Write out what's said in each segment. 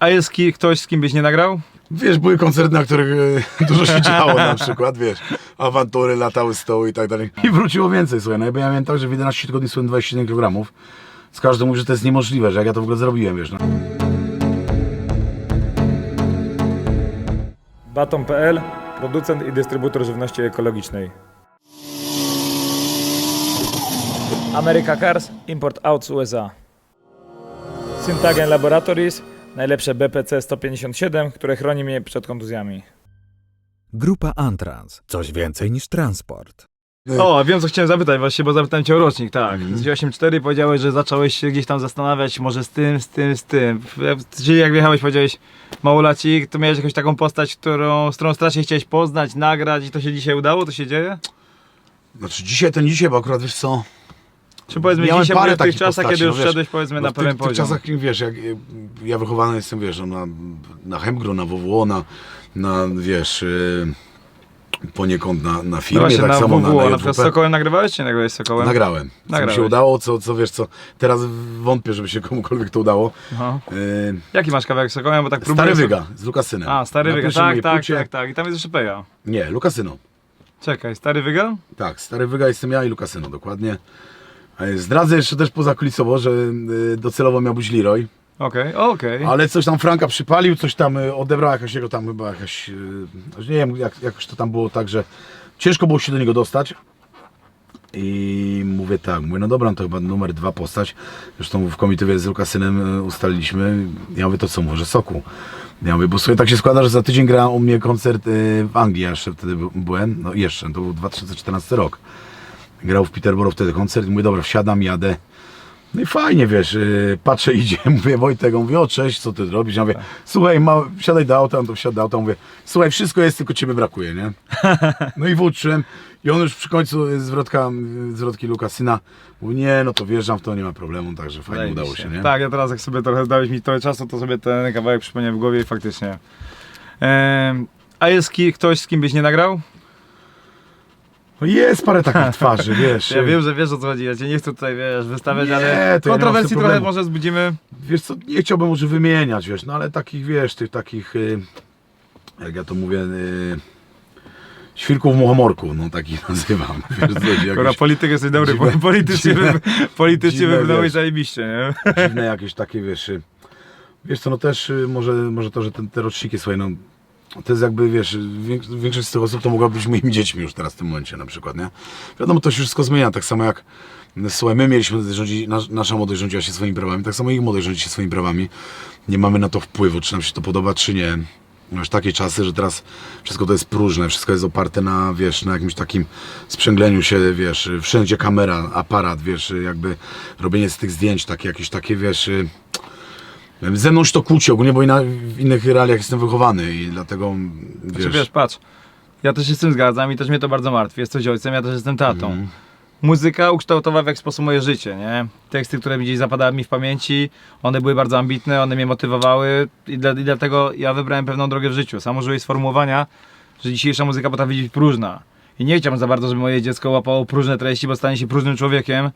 A jest ki- ktoś, z kim byś nie nagrał? Wiesz, były koncerty, na których e, dużo się działo na przykład, wiesz, awantury, latały stoły i tak dalej. I wróciło więcej, słuchaj, no ja miałem tak, że w 11 tygodni słuchałem 27 kg. Z każdym mówi, że to jest niemożliwe, że jak ja to w ogóle zrobiłem, wiesz, no. Baton.pl, producent i dystrybutor żywności ekologicznej. America Cars, import out z USA. Syntagen Laboratories, najlepsze BPC 157, które chroni mnie przed kontuzjami. Grupa Antrans. Coś więcej niż transport. O, wiem co chciałem zapytać właśnie, bo zapytałem cię o rocznik, tak. Mhm. Z 8.4 powiedziałeś, że zacząłeś się gdzieś tam zastanawiać, może z tym, z tym, z tym. Czyli jak wjechałeś, powiedziałeś małolacik, to miałeś jakąś taką postać, którą, z którą strasznie chciałeś poznać, nagrać i to się dzisiaj udało, to się dzieje? Znaczy dzisiaj ten dzisiaj, bo akurat wiesz co, Czy powiedzmy Miałem dzisiaj parę w tych takich czasach, postaci, kiedy już no wiesz, wszedłeś powiedzmy no na w pewien tych, tych poziom? czasach, wiesz, jak ja wychowany jestem, wiesz, no, na, na Hemgro, na WWO, na, na wiesz, y, poniekąd na, na No firmie, właśnie, tak na samo WWO, na, na, na przykład z JWP. Sokołem nagrywałeś, czy nie nagrałeś z Sokołem? Nagrałem. Co mi Nagrałeś. się udało, co, co wiesz co, teraz wątpię, żeby się komukolwiek to udało. Aha. Y, Jaki masz kawałek z Sokołem, bo tak próbuję... Stary sobie- Wyga z Lukasynem. A, Stary Na Wyga, tak, tak, płycie- tak, tak. I tam jest jeszcze Peja. Nie, Lukasyno. Czekaj, Stary Wyga? Tak, Stary Wyga jestem ja i Lukasyno, dokładnie. E, Zdradzę jeszcze też poza kulisowo, że y, docelowo miał być Leroy, Okej, okej. ale coś tam Franka przypalił, coś tam y, odebrał, jakaś jego tam chyba jakaś, nie wiem, jak, jakoś to tam było tak, że ciężko było się do niego dostać. I mówię tak, mówię, no dobra, no to chyba numer dwa postać. Zresztą w komitywie z Lukasynem ustaliliśmy. Ja mówię, to co, może Soku. Ja mówię, bo sobie tak się składa, że za tydzień gra u mnie koncert w Anglii, ja jeszcze wtedy by- byłem, no jeszcze, to był 2014 rok. Grał w Peterborough wtedy koncert mówię, dobra, wsiadam, jadę. No i fajnie, wiesz, yy, patrzę, idzie, mówię, Wojtek, on mówi, o cześć, co ty robisz? Ja mówię, słuchaj, ma, wsiadaj do auta, on to wsiadł do auta, mówię, słuchaj, wszystko jest, tylko ciebie brakuje, nie? No i włóczyłem i on już przy końcu y, zwrotka, y, zwrotki Lukasyna mówi, nie, no to wjeżdżam w to, nie ma problemu, także fajnie Zajebiście. udało się, nie? Tak, ja teraz jak sobie trochę dałeś mi trochę czasu, to sobie ten kawałek przypomniałem w głowie i faktycznie. Ehm, a jest ki- ktoś, z kim byś nie nagrał? No jest parę takich twarzy, wiesz. Ja wiem, że wiesz o co chodzi, ja cię nie chcę tutaj, wiesz, wystawiać, Nie, ale to ja nie mam z tym kontrowersji trochę problemu. może zbudzimy. Wiesz co, nie chciałbym może wymieniać, wiesz, no ale takich, wiesz, tych takich, y, jak ja to mówię, y, świrków muchomorku, no takich nazywam. Wiesz, co Dobra, jakieś polityk jesteś dobry, dziwne- politycznie, dziwne- wy, politycznie dziwne, wiesz. zajebiście, nie? dziwne jakieś takie, wiesz, y, wiesz co, no też y, może, może to, że ten, te roczniki, słuchaj, no to jest jakby, wiesz, większość z tych osób to mogła być moimi dziećmi już teraz w tym momencie na przykład, nie? Wiadomo, to się wszystko zmienia, tak samo jak Słuchaj, my mieliśmy rządzić, nas, nasza młodość rządziła się swoimi prawami, tak samo ich młodość rządzi się swoimi prawami. Nie mamy na to wpływu, czy nam się to podoba, czy nie. Masz takie czasy, że teraz wszystko to jest próżne, wszystko jest oparte na, wiesz, na jakimś takim sprzęgleniu się, wiesz, wszędzie kamera, aparat, wiesz, jakby robienie z tych zdjęć, takie jakieś takie, wiesz, ze mną się to kłóci ogólnie, bo inna, w innych realiach jestem wychowany i dlatego, Znaczy, wiesz, wiesz, patrz, ja też się z tym zgadzam i też mnie to bardzo martwi. Jesteś ojcem, ja też jestem tatą. Mhm. Muzyka ukształtowała w jakiś sposób moje życie, nie? Teksty, które mi gdzieś zapadały mi w pamięci, one były bardzo ambitne, one mnie motywowały i, dla, i dlatego ja wybrałem pewną drogę w życiu. Sam użyłeś sformułowania, że dzisiejsza muzyka potrafi być próżna. I nie chciałbym za bardzo, żeby moje dziecko łapało próżne treści, bo stanie się próżnym człowiekiem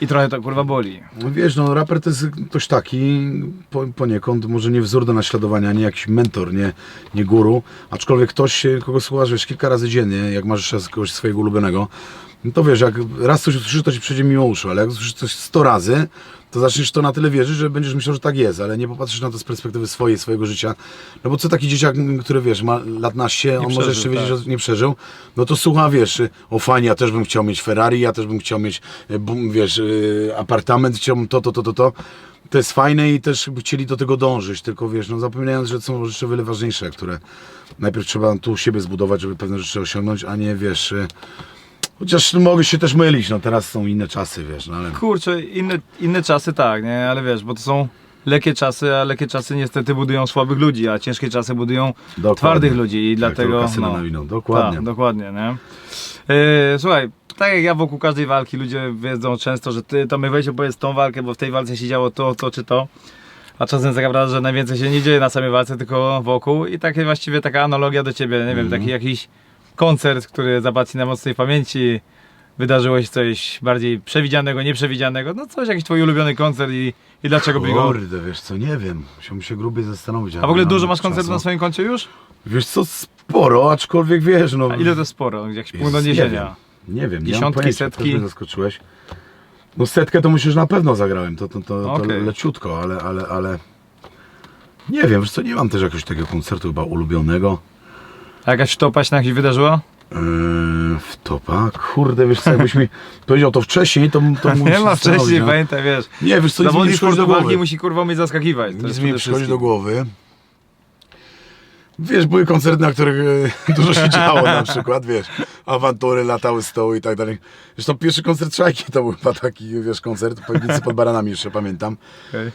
i trochę to kurwa boli. No Wiesz, no raper to jest ktoś taki po, poniekąd, może nie wzór do naśladowania, nie jakiś mentor, nie, nie guru, aczkolwiek ktoś, kogo słuchasz, wiesz, kilka razy dziennie, jak masz kogoś swojego ulubionego, no to wiesz, jak raz coś usłyszysz, to ci przejdzie mimo uszu, ale jak usłyszysz coś 100 razy, to zaczniesz to na tyle wierzyć, że będziesz myślał, że tak jest, ale nie popatrzysz na to z perspektywy swojej, swojego życia. No bo co taki dzieciak, który wiesz, ma lat naście, on może jeszcze wiedzieć, tak. że nie przeżył, no to słucha, wiesz, o fajnie, ja też bym chciał mieć Ferrari, ja też bym chciał mieć, e, wiesz, e, apartament, chciałbym to, to, to, to, to. To jest fajne i też chcieli do tego dążyć, tylko wiesz, no zapominając, że są rzeczy wiele ważniejsze, które najpierw trzeba tu siebie zbudować, żeby pewne rzeczy osiągnąć, a nie, wiesz, e, chociaż mogę się też mylić, no teraz są inne czasy, wiesz, no ale... Kurczę, inne, inne czasy tak, nie? Ale wiesz, bo to są lekkie czasy, a lekkie czasy niestety budują słabych ludzi, a ciężkie czasy budują Dokładnie. twardych ludzi i Jak dlatego... kasyna na wino, dokładnie. Tak, dokładnie, nie? Yy, słuchaj, tak jak ja wokół każdej walki ludzie wiedzą często, że ty to my weź opowiedz tą walkę, bo w tej walce się działo to, to czy to. A czasem taka prawda, że najwięcej się nie dzieje na samej walce, tylko wokół. I takie właściwie taka analogia do ciebie, nie wiem, Mhm. taki jakiś koncert, który zapadł na mocnej pamięci. wydarzyło się coś bardziej przewidzianego, nieprzewidzianego, no coś, jakiś twój ulubiony koncert i, i dlaczego byś go... Kurde, wiesz co, nie wiem. Musiałbym się grubiej zastanowić. A w ogóle mam dużo masz koncertów na swoim koncie już? Wiesz co, sporo, aczkolwiek wiesz, no... A ile to sporo? Jakiś punkt Jezus, nie odniesienia? wiem, nie wiem, nie Dziesiątki, setki? Też zaskoczyłeś. No setkę to że na pewno zagrałem, to, to, to, to Okej. leciutko, ale, ale, ale... Nie wiem, wiesz co, nie mam też jakiegoś takiego koncertu chyba ulubionego. A jakaś wtopa się na jakieś wydarzyła? Yy, w topa? Kurde, wiesz co, jakbyś mi powiedział to wcześniej, to, to mógł Nie się ma zastanowić, wcześniej, no. pamiętaj, wiesz. Nie, wiesz co, nic mi nie Zawodnik przychodzi do głowy. musi kurwa umieć zaskakiwać. To Nic jest mi nie przede przychodzi do wszystkim. głowy. Wiesz, były koncerty, na których e, dużo się działo na przykład, wiesz, awantury, latały stoły i tak dalej. Zresztą pierwszy koncert Szajki to był chyba taki, wiesz, koncert Piwnicy pod Baranami jeszcze pamiętam. Okej.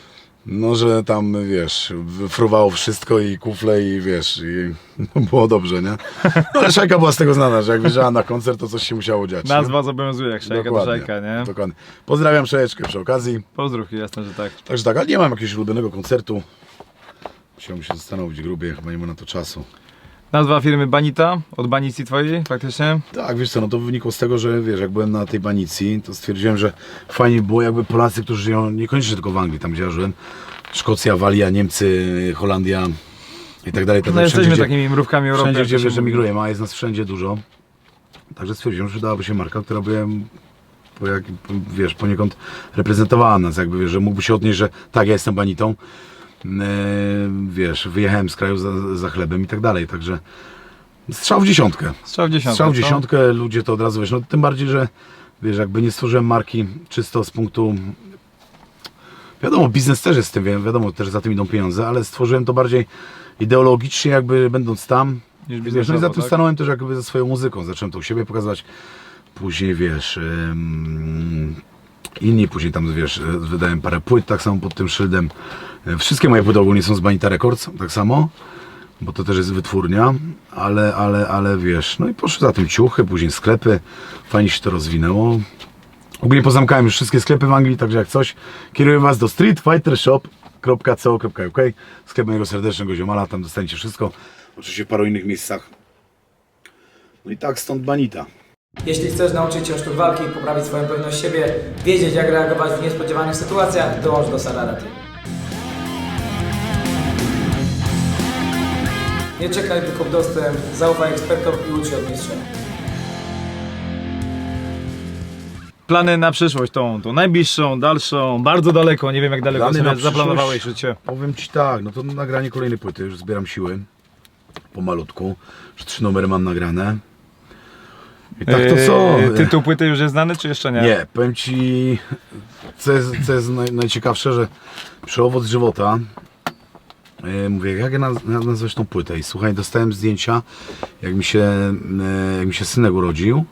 No, że tam, wiesz, fruwało wszystko i kufle i wiesz, i było dobrze, nie? No, ale Szajka była z tego znana, że jak wyjeżdżała na koncert, to coś się musiało dziać. nie? Nazwa zobowiązuje, jak szajka to Dokładnie, szajka, nie? Dokładnie. Pozdrawiam Szajeczkę przy okazji. Pozdrów, jasne, że tak. Także tak, ale nie mam jakiegoś ulubionego koncertu. Musiałbym się zastanowić grubie, chyba nie ma na to czasu. Nazwa firmy Banita, od banicji twojej, faktycznie? Tak, wiesz co, no to wynikło z tego, że wiesz, jak byłem na tej banicji, to stwierdziłem, że fajnie by było jakby Polacy, którzy żyją niekoniecznie tylko w Anglii, tam gdzie ja żyłem, Szkocja, Walia, Niemcy, Holandia i tak dalej. tak No jesteśmy gdzie, takimi mrówkami Europy. wszędzie, gdzie wiesz, emigrujemy, a jest nas wszędzie dużo. Także stwierdziłem, że dałaby się marka, która by po jak, wiesz, poniekąd reprezentowała nas, jakby wiesz, że mógłby się odnieść, że tak, ja jestem banitą, wiesz, wyjechałem z kraju za, za chlebem i tak dalej, także strzał w dziesiątkę. Strzał w dziesiątkę, Strzał w dziesiątkę, ludzie to od razu wiesz, no tym bardziej, że wiesz, jakby nie stworzyłem marki czysto z punktu wiadomo, biznes też jest z tym, wi- wiadomo, też za tym idą pieniądze, ale stworzyłem to bardziej ideologicznie jakby będąc tam, Niż wiesz, no i za tym tak? stanąłem też jakby ze swoją muzyką, zacząłem to u siebie pokazywać, później wiesz, ym, inni później tam wiesz, e, wydałem parę płyt tak samo pod tym szyldem, E, wszystkie moje płyty ogólnie są z Banita Records, tak samo, bo to też jest wytwórnia, ale, ale, ale wiesz, no i poszły za tym ciuchy, później sklepy, fajnie się to rozwinęło. Ogólnie pozamkałem już wszystkie sklepy w Anglii, także jak coś, kieruję Was do streetfightershop.co.uk sklep mojego serdecznego ziomala, tam dostaniecie wszystko, oczywiście w paru innych miejscach. No i tak, stąd Banita. Jeśli chcesz nauczyć się sztuk walki, poprawić swoją pewność siebie, wiedzieć jak reagować w niespodziewanych sytuacjach, dołącz do Sarara Nie czekaj, wykup dostęp, zaufaj ekspertom i ucz się od mistrza. Plany na przyszłość, tą, tą najbliższą, dalszą, bardzo daleko, nie wiem jak daleko Plany sobie na przyszłość? zaplanowałeś życie. Powiem Ci tak, no to nagranie kolejnej płyty, już zbieram siły, pomalutku, już trzy numery mam nagrane. I tak to co? Yy, tytuł płyty już jest znany, czy jeszcze nie? Nie, powiem Ci, co jest, co jest naj, najciekawsze, że przy owoc żywota yy, mówię, jak ja nazwać tą płytę i słuchaj, dostałem zdjęcia, jak mi się, yy, jak mi się synek urodził,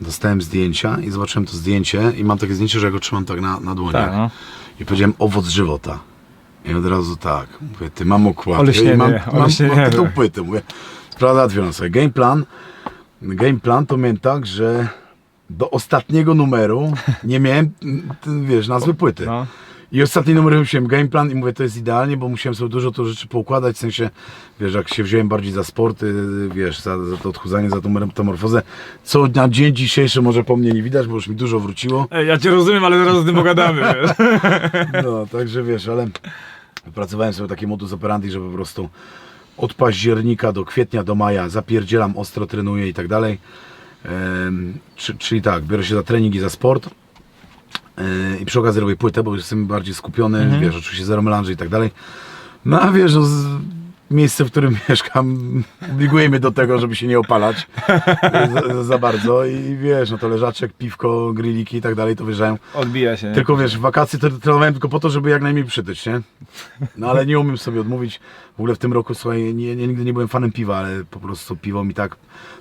dostałem zdjęcia i zobaczyłem to zdjęcie i mam takie zdjęcie, że ja go trzymam tak na, na dłoniach Tak, no. i powiedziałem owoc żywota. I od razu tak, mówię, ty mam okładkę i mam, mam, oleśnienie. mam tytuł płyty, mówię, sprawa załatwiona sobie. Game plan, game plan to miałem tak, że do ostatniego numeru nie miałem, mm, wiesz, nazwy płyty. No. I ostatni numer wymyśliłem game plan i mówię, to jest idealnie, bo musiałem sobie dużo to rzeczy poukładać, w sensie, wiesz, jak się wziąłem bardziej za sporty, wiesz, za, za to odchudzanie, za tą metamorfozę, co na dzień dzisiejszy może po mnie nie widać, bo już mi dużo wróciło. Ej, ja cię rozumiem, ale zaraz o tym pogadamy, wiesz. No, także wiesz, ale wypracowałem sobie taki modus operandi, że po prostu od października do kwietnia, do maja zapierdzielam, ostro trenuję i tak dalej. Czy, czyli tak, biorę się za trening i za sport. E, I przy okazji robię płytę, bo jestem bardziej skupiony, wiesz, oczywiście zero melanży i tak dalej. No a wiesz, no, z, miejsce, w którym mieszkam obliguje mnie do tego, żeby się nie opalać za, za bardzo i wiesz, no to leżaczek, piwko, grilliki i tak dalej, to wyjeżdżają Odbija się, tylko wiesz, w wakacje to trenowałem tylko po to, żeby jak najmniej przytyć, nie? No ale nie umiem sobie odmówić. W ogóle w tym roku, słuchaj, nie, nie, nigdy nie byłem fanem piwa, ale po prostu piwo mi tak...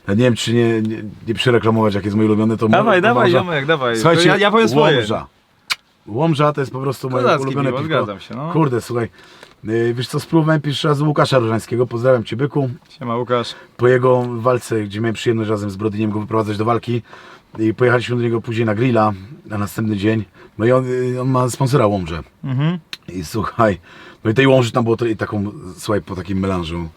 Ja nie wiem, czy nie, nie, nie przyreklamować, jak jest mój ulubiony, to Dawaj, dawaj, ziomek, dawaj. Słuchajcie, ja, ja powiem swoje. Łomża. Łomża to jest po prostu moje ulubione piwo, piwo. zgadzam się, no. Kurde, słuchaj, yy, wiesz co, spróbowałem pierwszy raz Łukasza Różańskiego, pozdrawiam Cię, Byku Siema Łukasz. po jego walce, gdzie miałem przyjemność razem z Brodyniem go wyprowadzać do walki, I pojechaliśmy do niego później na grilla na następny dzień. No i on, y, on ma sponsora Łomże. Mhm. I słuchaj, no i tej łąży tam było to, i taką, słuchaj, po takim melanżu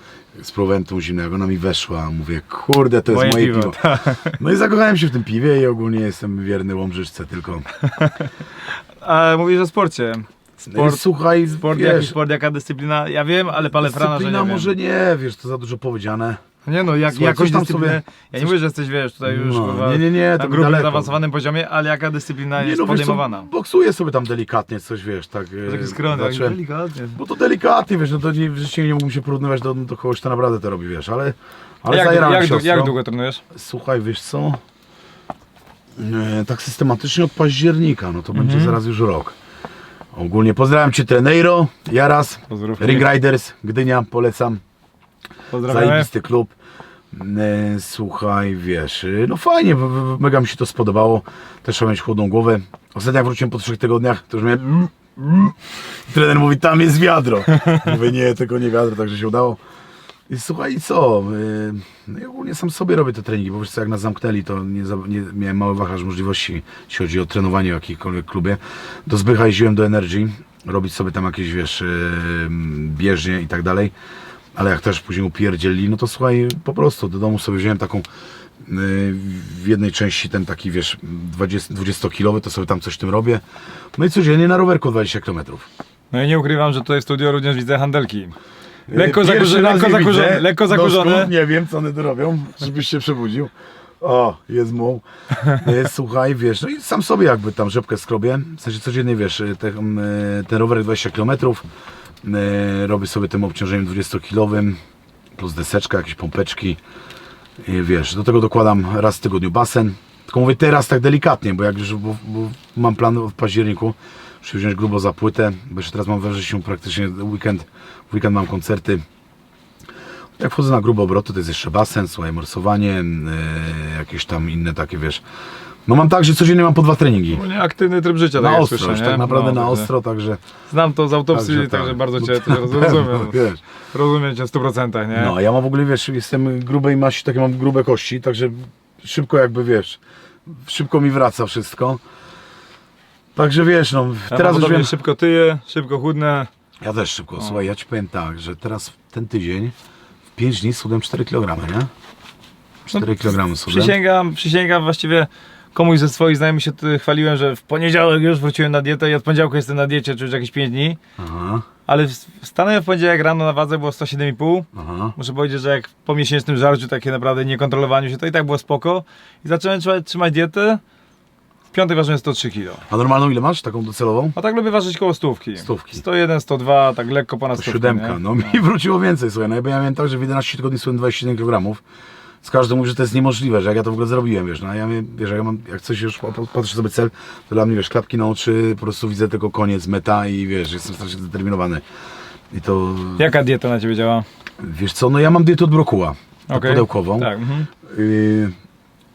tą zimną, jak ona mi weszła, mówię, kurde, to jest Moje moje, piwo, piwo. tak. No i zakochałem się w tym piwie i ogólnie jestem wierny Łomżyczce tylko. A mówisz o sporcie. No Sport, słuchaj, sport wiesz, jaki sport, jaka dyscyplina? Ja wiem, ale palefrana, że nie dyscyplina wiem. może nie, wiesz, to za dużo powiedziane. Nie no, jak, Słuchaj, jakoś coś tam dyscyplinę. sobie- Ja nie mówię, że jesteś, wiesz, tutaj już No, kurwa, nie, nie, nie, to na grubym, daleko. zaawansowanym poziomie, ale jaka dyscyplina Nie jest no, wiesz co, podejmowana? boksuję sobie tam delikatnie coś, wiesz, tak. e, Taki skromny, tak zacząłem- delikatnie. Bo to delikatnie, wiesz, no to nie, w życiu nie mógłbym się porównywać do, do kogoś, kto naprawdę to robi, wiesz, ale, ale jak, jak, się dłu- ostro. jak długo trenujesz? Słuchaj, wiesz co? E, tak systematycznie od października, no to będzie Mhm. zaraz już rok. Ogólnie pozdrawiam Cię Treneiro, Jaras, Pozdrówki. Ring Riders, Gdynia, polecam, Pozdrawiamy. zajebisty klub. E, Słuchaj, wiesz, e, no fajnie, w- w- mega mi się to spodobało, też trzeba mieć chłodną głowę. Ostatnio jak wróciłem po trzech tygodniach, to już miałem... Trener mówi, tam jest wiadro. Mówię, nie, tylko nie wiadro, także się udało. I słuchaj, co? No i ogólnie sam sobie robię te treningi, bo wiesz co, jak nas zamknęli, to nie, nie miałem mały wachlarz możliwości, jeśli chodzi o trenowanie w jakimkolwiek klubie. Do Zbycha jeździłem do Energy, robić sobie tam jakieś, wiesz, yy, bieżnie i tak dalej. Ale jak też później upierdzieli, no to słuchaj, po prostu do domu sobie wziąłem taką yy, w jednej części ten taki, wiesz, 20, 20-kilowy, to sobie tam coś tym robię. No i codziennie na rowerku 20 km. No i nie ukrywam, że tutaj w studio również widzę handelki. Lekko, raz lekko, je zakurzone, widzę. lekko. Nie wiem, co one tu robią, żebyś się przebudził. O, jest muł. E, Słuchaj, wiesz, no i sam sobie jakby tam rzepkę skrobię. W sensie codziennie, wiesz, e, te, e, ten rower 20 km. Robię sobie tym obciążeniem 20-kilowym, plus deseczka, jakieś pompeczki. I wiesz, do tego dokładam raz w tygodniu basen. Tylko mówię teraz tak delikatnie, bo jak już bo, bo mam plan w październiku, muszę wziąć grubo za płytę, bo jeszcze teraz mam we wrześniu praktycznie weekend, weekend mam koncerty. Jak wchodzę na grube obroty, to jest jeszcze basen, słuchaj, morsowanie, yy, jakieś tam inne takie, wiesz. No mam tak, że codziennie mam po dwa treningi. Ogólnie aktywny tryb życia, tak Na jak ostro, słyszę, nie? tak naprawdę No, na ostro, także... Znam to z autopsji, także, także tak. bardzo No cię teraz pewno, rozumiem. Wiesz. Rozumiem cię w 100%, nie? No, ja mam w ogóle, wiesz, jestem grubej maści, takie mam grube kości, także szybko jakby, wiesz, szybko mi wraca wszystko. Także wiesz, no, ja teraz już wiem, szybko tyję, szybko chudnę. Ja też szybko. Słuchaj, ja ci powiem tak, że teraz ten tydzień w 5 dni schudłem 4 kg, nie? 4 kg schudłem. Przysięgam, przysięgam właściwie komuś ze swoich znajomych się tu chwaliłem, że w poniedziałek już wróciłem na dietę i od poniedziałku jestem na diecie, czy już jakieś 5 dni. Aha, Ale w- stanąłem w poniedziałek rano na wadze, było 107,5. aha. Muszę powiedzieć, że jak po miesięcznym żarciu, takie naprawdę niekontrolowaniu się, to i tak było spoko. I zacząłem trzymać dietę. W piątek ważyłem 103 kg. A normalną ile masz? Taką docelową? A tak lubię ważyć koło stówki. Stówki. 101, 102, tak lekko ponad To stówkę, siódemka. nie? No mi wróciło więcej, słuchaj. No bo ja miałem tak, że w 11 tygodni schudłem 27 kg. Z każdym mówi, że to jest niemożliwe, że jak ja to w ogóle zrobiłem, wiesz, no ja mnie, wiesz, jak ja mam, jak coś już patrzę sobie cel, to dla mnie, wiesz, klapki na oczy, po prostu widzę tylko koniec, meta i wiesz, jestem strasznie zdeterminowany. I to, Jaka dieta na ciebie działa? wiesz co, no ja mam dietę od brokuła, tak Okej. pudełkową. Tak, mhm. Y,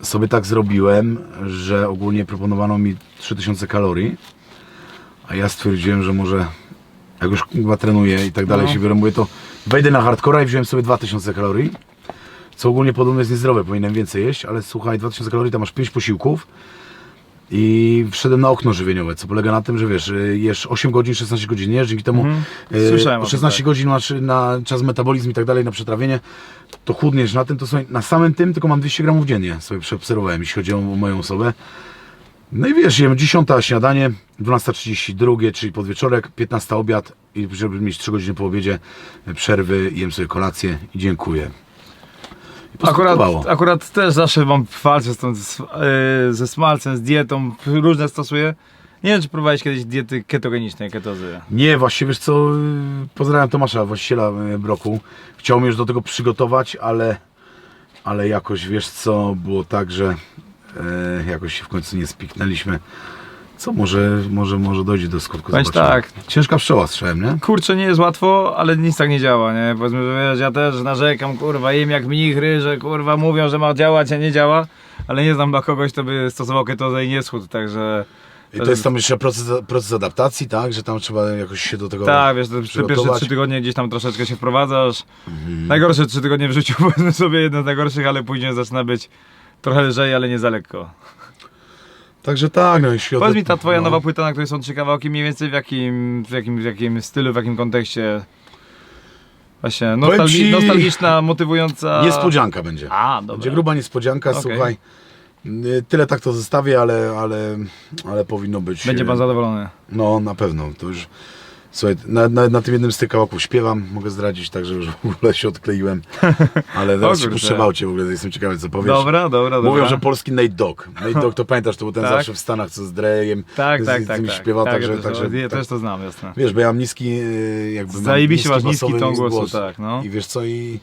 sobie tak zrobiłem, że ogólnie proponowano mi 3000 kalorii, a ja stwierdziłem, że może jak już chyba trenuję i tak dalej No. się biorę, mówię to wejdę na hardcora i wziąłem sobie 2000 kalorii, co ogólnie podobno jest niezdrowe, powinienem więcej jeść, ale słuchaj, 2000 kalorii, tam masz 5 posiłków i wszedłem na okno żywieniowe, co polega na tym, że wiesz, jesz 8 godzin, 16 godzin, nie? Dzięki temu Mhm. y, Słyszałem o tym, 16 tak. godzin masz na czas metabolizm i tak dalej, na przetrawienie, to chudniesz na tym, to słuchaj, na samym tym tylko mam 200 gramów dziennie, sobie przeobserwowałem, jeśli chodzi o moją osobę. No i wiesz, jem 10 śniadanie, 12.30 drugie, czyli podwieczorek, 15 obiad i żeby mieć 3 godziny po obiedzie y, przerwy, jem sobie kolację i dziękuję. Akurat, akurat też zawsze mam walczę z tą, z, yy, ze smalcem, z dietą, różne stosuję. Nie wiem, czy próbowałeś kiedyś diety ketogenicznej, ketozy. Nie, właściwie wiesz co, y, pozdrawiam Tomasza, właściciela y, Broku. Chciał mnie już do tego przygotować, ale, ale jakoś wiesz co, było tak, że e, jakoś się w końcu nie spiknęliśmy. Co, może, może, może dojdzie do skutku, Powiem ci zobaczymy. tak. Ciężka pszczoła strzałem, nie? Kurczę, nie jest łatwo, ale nic tak nie działa, nie? Powiedzmy, że wiesz, ja też narzekam, kurwa, jem jak mnichry, że kurwa mówią, że ma działać, a nie działa, ale nie znam dla kogoś, kto by stosował ketozę i nie schudł, także... I to jest tam jeszcze proces, proces adaptacji, tak? Że tam trzeba jakoś się do tego Tak, wiesz, to przez pierwsze trzy tygodnie gdzieś tam troszeczkę się wprowadzasz. Najgorsze trzy tygodnie w życiu, powiedzmy sobie, jedno z najgorszych, ale później zaczyna być trochę lżej, ale nie za lekko. Także tak, no jeśli o Powiedz mi, ta twoja no. nowa płyta, na której są trzy kawałki, mniej więcej w jakim, w jakim, w jakim stylu, w jakim kontekście? Właśnie, nostalgi ci- nostalgiczna, motywująca... Niespodzianka będzie. A, dobra. Będzie gruba niespodzianka, Okej. słuchaj. y, Tyle tak to zostawię, ale, ale, ale powinno być. Będzie pan y, zadowolony. No, na pewno. To już. Słuchaj, na, na, na tym jednym z tych kawałków śpiewam, mogę zdradzić, także już w ogóle się odkleiłem. Ale teraz się puszczę w aucie, w ogóle jestem ciekawy, co powiesz. Dobra, dobra, dobra. Mówią, że polski Nate Dogg. Nate Dogg to pamiętasz, to był ten Tak. zawsze w Stanach, co z Drejem. Tak, z, tak, z tak. tak. śpiewał, tak, także, ja też, także ja tak, też to znam, jasne. Wiesz, bo ja mam niski, y, jakby Zajebiście masz niski ton głosu, głos. tak, no. I wiesz co, i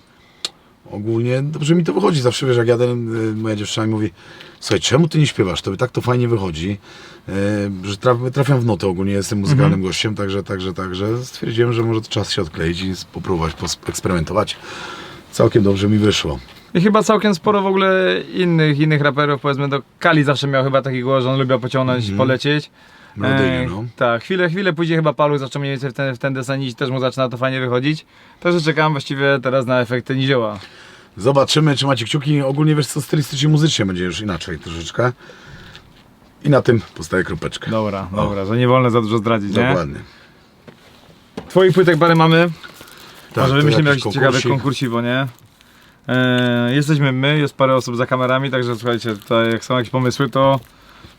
ogólnie dobrze mi to wychodzi. Zawsze wiesz, jak jadę, y, moja dziewczyna mi mówi, słuchaj, czemu ty nie śpiewasz? To tak to fajnie wychodzi, y, że traf, trafiam w notę ogólnie, jestem muzykalnym Mhm. gościem, także, także, także stwierdziłem, że może to czas się odkleić i spróbować, eksperymentować. Całkiem dobrze mi wyszło. I chyba całkiem sporo w ogóle innych, innych raperów, powiedzmy, do Kali zawsze miał chyba taki głos, że on lubił pociągnąć, Mhm. polecieć. Melodyjnie, E, no. Tak, chwilę, chwilę później chyba Palu zaczął mniej więcej w ten, w ten desen iść, też mu zaczyna to fajnie wychodzić. Także czekam właściwie teraz na efekty Nizioła. Zobaczymy, czy macie kciuki. Ogólnie wiesz co, stylistycznie, muzycznie będzie już inaczej troszeczkę. I na tym postaje kropeczkę. Dobra, dobra, że nie wolno za dużo zdradzić, nie? Dokładnie. Twoich płytek parę mamy, Tak, może to wymyślimy jakiś jakiś ciekawy konkursik. konkursiwo, nie? E, jesteśmy my, jest parę osób za kamerami, także słuchajcie, tutaj jak są jakieś pomysły, to,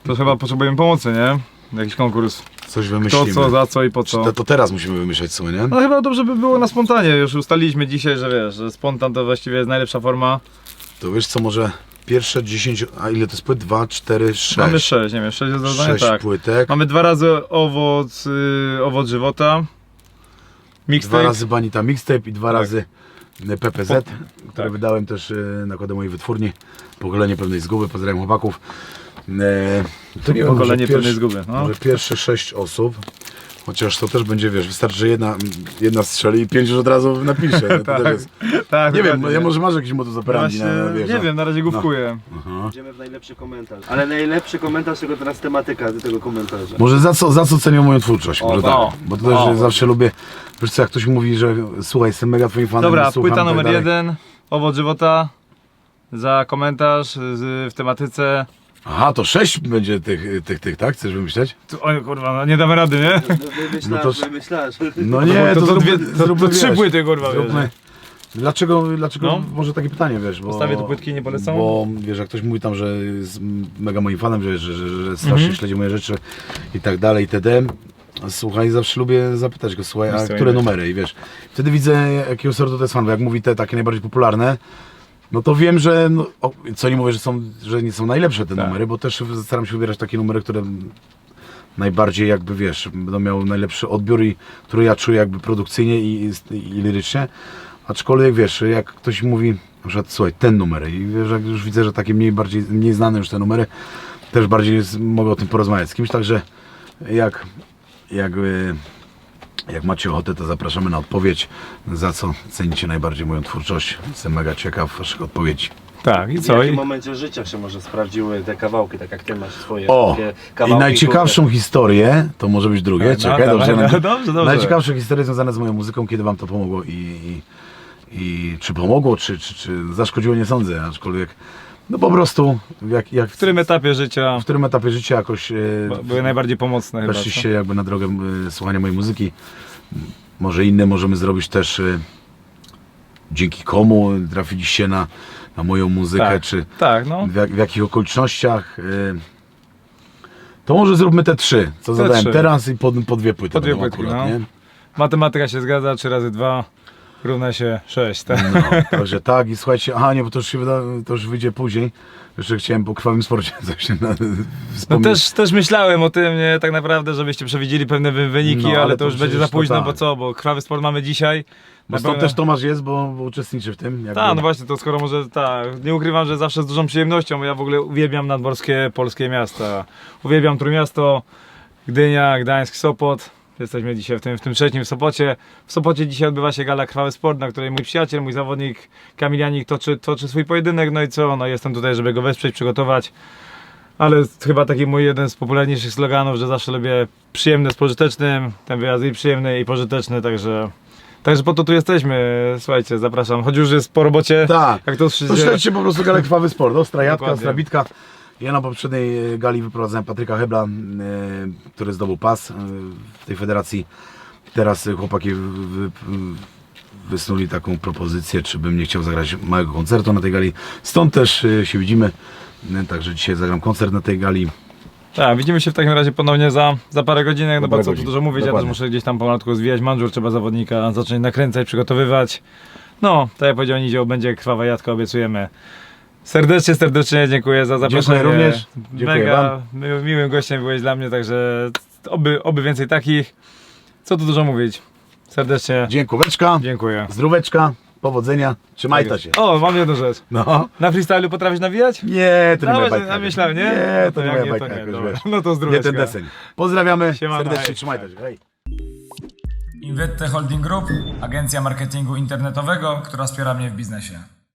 to chyba potrzebujemy pomocy, nie? Jakiś konkurs. Coś wymyślimy. co, za co i po co. To, to teraz musimy wymyślać sobie, nie? No chyba dobrze by było na spontanie, już ustaliliśmy dzisiaj, że wiesz, że spontan to właściwie jest najlepsza forma. To wiesz co, może pierwsze 10, a ile to jest płyt? 2, 4, 6. Mamy sześć, nie wiem, sześć jest zadanie, 6 tak. płytek. Mamy dwa razy owoc, y, owoc żywota. Dwa Mixtape. razy Banita Mixtape i dwa Tak. razy PPZ, które tak. wydałem też y, nakładem mojej wytwórni. Pokolenie pewnej zguby, pozdrawiam chłopaków. E, to nie wiem, może Pokolenie pierwszy- pewnej zguby. No. Może pierwsze 6 osób. Chociaż to też będzie, wiesz, wystarczy, że jedna, jedna strzeli i pięć już od razu napisze. No, to Tak, też jest. tak, Nie wiem, dokładnie, ja może masz jakiś modus No operandi Właśnie, na, na wiesz, nie no. wiem, na razie No. główkuję. Idziemy w najlepszy komentarz. Ale najlepszy komentarz, tego teraz tematyka do tego komentarza. Może za co, za co cenią moją twórczość? Może tak. o, Bo to też o. zawsze lubię. Wiesz co, jak ktoś mówi, że słuchaj, jestem mega twoim fanem. Dobra, słucham, płyta tak numer dalej. jeden, owoc żywota. Za komentarz z, w tematyce. Aha, to sześć będzie tych, tych, tych, tak? Chcesz wymyśleć? Tu- Oj kurwa, no nie damy rady, nie? Wymyślasz, No to- wymyślasz. No nie, to, to, zróbmy, dwie, to, zróbmy, to trzy wiesz, płyty kurwa, wiesz. Zróbmy. Dlaczego, dlaczego No. może takie pytanie, wiesz? Bo, Postawię tu płytki, nie polecą? Bo wiesz, jak ktoś mówi tam, że jest mega moim fanem, że, że, że, że strasznie Mhm. śledzi moje rzeczy i tak dalej, itd. Słuchaj, zawsze lubię zapytać go, słuchaj, a które numery? I wiesz, wtedy widzę jakiego sortu to jest fan, bo jak mówi te takie najbardziej popularne, no to wiem, że, no, o, co nie mówię, że, są, że nie są najlepsze te Tak. numery, bo też staram się wybierać takie numery, które najbardziej jakby, wiesz, będą miały najlepszy odbiór i które ja czuję jakby produkcyjnie i, i, i lirycznie. Aczkolwiek wiesz, jak ktoś mówi, na przykład, słuchaj, ten numer i wiesz, jak już widzę, że takie mniej, bardziej, mniej znane już te numery, też bardziej mogę o tym porozmawiać z kimś, także jak, jak, y, jak macie ochotę, to zapraszamy na odpowiedź, za co cenicie najbardziej moją twórczość. Jestem mega ciekaw waszych odpowiedzi. Tak, i W co? jakim I, momencie życia się może sprawdziły te kawałki, tak jak ty masz swoje O, takie I kawałki. najciekawszą historię, to może być drugie, No, czekaj, dawaj, dobrze, no, nam- dobrze, dobrze. Najciekawsze historie związane z moją muzyką, kiedy wam to pomogło i, i, i czy pomogło, czy, czy, czy zaszkodziło, nie sądzę, aczkolwiek no po prostu jak, jak w którym etapie życia w którym etapie życia jakoś e, były najbardziej pomocne chyba? co? weszliście jakby na drogę e, słuchania mojej muzyki. Może inne możemy zrobić też e, dzięki komu trafiliście na, na moją muzykę, Tak. czy Tak, no. w, jak, w jakich okolicznościach. e, To może zróbmy te trzy, co zadałem trzy. teraz i po, po dwie płyty. Po dwie będą płytki, akurat, no. nie? Matematyka się zgadza, 3 razy 2 równa się 6, tak? No, także tak i słuchajcie, aha nie, bo to już się wyda, to już wyjdzie później. Jeszcze chciałem po krwawym sporcie coś na, No wspomnieć. też, też myślałem o tym, nie, tak naprawdę, żebyście przewidzieli pewne wy- wyniki, No, ale ale to to już będzie za przecież to późno, tak. bo co, bo krwawy sport mamy dzisiaj. Bo Na stąd pewno- też Tomasz jest, bo, bo uczestniczy w tym. jakby. Tak, no właśnie, to skoro może tak, nie ukrywam, że zawsze z dużą przyjemnością, bo ja w ogóle uwielbiam nadmorskie polskie miasta. Uwielbiam Trójmiasto, Gdynia, Gdańsk, Sopot. Jesteśmy dzisiaj w tym, w tym trzecim w Sopocie. W Sopocie dzisiaj odbywa się gala Krwawy Sport, na której mój przyjaciel, mój zawodnik Kamil Janik toczy, toczy swój pojedynek. No i co, no jestem tutaj, żeby go wesprzeć, przygotować. Ale chyba taki mój jeden z popularniejszych sloganów, że zawsze lubię przyjemne z pożytecznym. Ten wyjazd i przyjemny i pożyteczny, także... Także po to tu jesteśmy, słuchajcie, zapraszam. Choć już jest po robocie, Tak. jak to To wszyscy... po prostu galę krwawy sport. Ostra jadka, ostra bitka. Ja na poprzedniej e, gali wyprowadzałem Patryka Hebla, e, który zdobył pas e, w tej federacji. Teraz chłopaki wy- wy- wysnuli taką propozycję, czy bym nie chciał zagrać małego koncertu na tej gali. Stąd też się widzimy. Także dzisiaj zagram koncert na tej gali. Tak, widzimy się w takim razie ponownie za, za parę godzinek, no bo parę co tu godzin. dużo mówić, ja też Dokładnie. muszę gdzieś tam pomalutku zwijać mandżur, trzeba zawodnika zacząć nakręcać, przygotowywać. No, tak jak powiedział Nizioł, będzie krwawa jadka, obiecujemy. Serdecznie, serdecznie dziękuję za zaproszenie. również. Dziękuję Mega wam. mi- miłym gościem byłeś dla mnie, także oby, oby więcej takich. Co tu dużo mówić. Serdecznie Dziękóweczka, dziękuję. zdróweczka, powodzenia, trzymajta się. O, mam jedną rzecz. No. Na freestylu potrafisz nawijać? Nie, to nie No, moja bajka. myślałem, nie? Nie, No to nie moja nie, to nie, jakoś, dobra. wiesz. No to Nie zdróweczka. ten deseń. Pozdrawiamy, Siemano, serdecznie, trzymajcie się. Hej. Invette Holding Group, agencja marketingu internetowego, która wspiera mnie w biznesie.